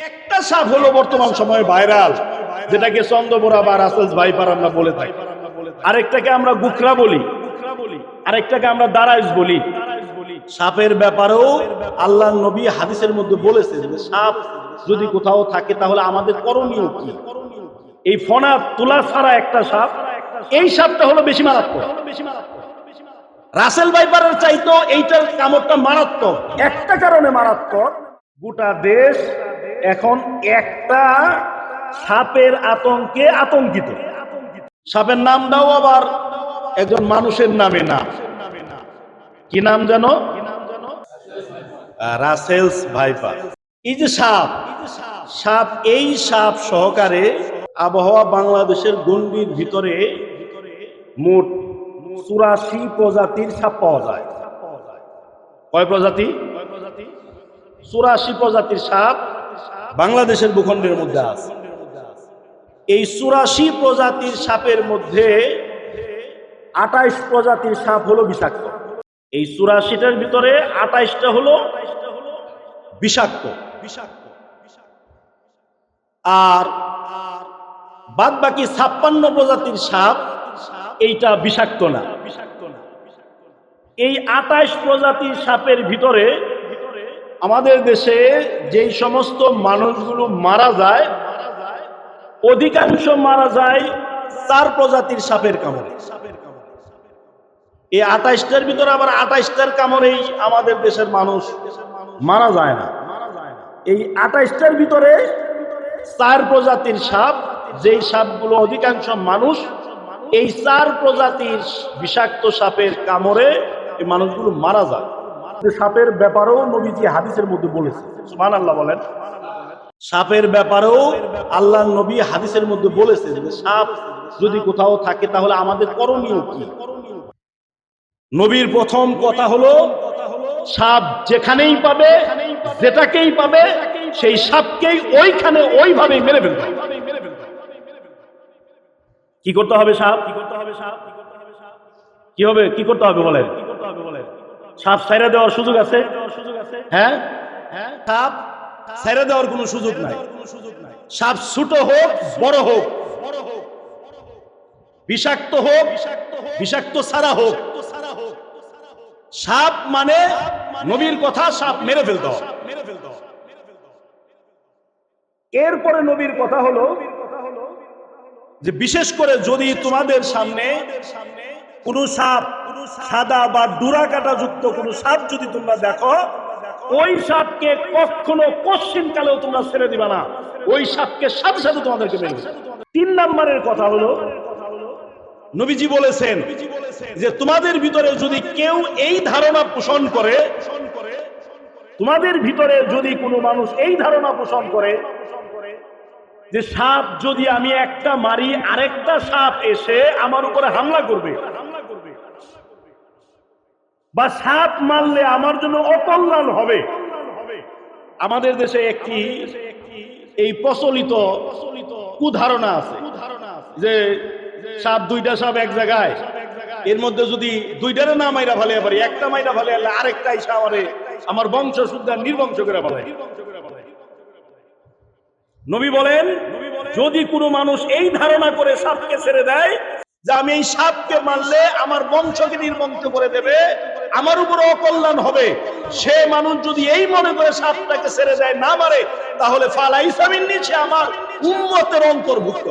একটা সাপ হলো বর্তমান সময়ে ভাইরাল যেটাকে চন্দ্রবোরা বা রাসেলস ভাইপার আমরা বলে থাকি। আরেকটাকে আমরা গুকরা বলি আরেকটাকে আমরা দারাইজ বলি। সাপের ব্যাপারেও আল্লাহ নবী হাদিসের মধ্যে বলেছে যে সাপ যদি কোথাও থাকে তাহলে আমাদের করণীয় কি? এই ফনা তোলা ছাড়া একটা সাপ এই সাপটা হলো বেশি মারাত্মক। রাসেল ভাইপারের চাইতো এইটার কামড়টা মারাত্মক। একটা কারণে মারাত্মক। গোটা দেশ এখন একটা সাপের আতঙ্কে আতঙ্কিত। সাপের নাম দাও আবার একজন মানুষের নামে না। কি নাম জানো রাসেলস ভাইপার। এই যে সাপ সাপ, এই সাপ সহকারে আবহাওয়া বাংলাদেশের গণ্ডির ভিতরে মোট চুরাশি প্রজাতির সাপ পাওয়া যায়। কয় প্রজাতি? চুরাশি প্রজাতির সাপ বাংলাদেশের ভূখণ্ডের মধ্যে আছে। এই চুরাশি প্রজাতির সাপের মধ্যে আঠাইশ প্রজাতির সাপ হলো বিষাক্ত। এই চুরাশিটার ভিতরে আঠাইশটা হলো বিষাক্ত। বিষাক্ত আর বাদ বাকি ছাপ্পান্ন প্রজাতির সাপ এইটা বিষাক্ত না। এই আঠাইশ প্রজাতির সাপের ভিতরে আমাদের দেশে যেই সমস্ত মানুষগুলো মারা যায়, অধিকাংশ মারা যায় চার প্রজাতির সাপের কামড়ে। এই আঠাইশটার ভিতরে আবার আঠাইশটার কামড়েই আমাদের দেশের মানুষ মারা যায় না। এই আঠাইশটার ভিতরে চার প্রজাতির সাপ, যেই সাপগুলো অধিকাংশ মানুষ, এই চার প্রজাতির বিষাক্ত সাপের কামড়ে এই মানুষগুলো মারা যায়। সাপের ব্যাপারেও নবীজি হাদিসের মধ্যে বলেছে সুমান আল্লাহ বলেন। সাপের ব্যাপারেও আল্লাহ নবী হাদিসের মধ্যে বলেছেন যে সাপ যদি কোথাও থাকে তাহলে আমাদের করণীয় কি? নবীর প্রথম কথা হলো সাপ যেখানেই পাবে যেটাকেই পাবে সেই সাপকেই ওইখানে ওইভাবে মেরে ফেলতে হবে। কি করতে হবে সাপ? কি করতে হবে সাপ? কি হবে কি করতে হবে? বলেন কি করতে হবে বলেন? সাপ ছাইরা দেওয়ার সুযোগ আছে? হ্যাঁ? সাপ ছেড়ে দেওয়ার কোনো সুযোগ নাই। সাপ ছোট হোক, বড় হোক, বিষাক্ত হোক, বিষাক্ত সারা হোক। সাপ মানে নবীর কথা সাপ মেরে ফেলতে। এরপরে নবীর কথা হলো যে বিশেষ করে যদি তোমাদের সামনে কোন সাপ সাদা বা ডুরা কাটা যুক্ত কোন সাপ যদি তোমরা দেখো, ওই সাপকে কখনো কশ্চিন কালেও তোমরা ছেড়ে দিবা না। ওই সাপকে সাথে সাথে তোমাদেরকে মেরে তিন নম্বরের কথা হলো, নবীজি বলেছেন যে তোমাদের ভিতরে যদি কেউ এই ধারণা পোষণ করে, তোমাদের ভিতরে যদি কোনো মানুষ এই ধারণা পোষণ করে যে সাপ যদি আমি একটা মারি, আরেকটা সাপ এসে আমার উপরে হামলা করবে। বা সাপ মারলে আমার জন্য অকল্যাণ হবে। আমাদের দেশে একটি এই প্রচলিত কুধারণা আছে যে সাপ, দুইটা সাপ এক জায়গায়। এর মধ্যে যদি দুইটারে না মাইরা ফেলে পারি, একটা মাইরা ফেলে আরেকটা ইসা আমারে আমার বংশ শুদ্ধ নির্বংশ করে ফেলে। নবী বলেন, যদি কোনো মানুষ এই ধারণা করে সাপকে ছেড়ে দেয় যে আমি এই সাপকে মারলে আমার বংশকে নির্বংশ করে দেবে আমার উপরে অকল্যাণ হবে। সে মানুষ যদি এই মনে করে সাপটাকে ছেড়ে যায় না মারে, তাহলে ফালা নিচে আমার উন্মতের অন্তর্ভুক্ত।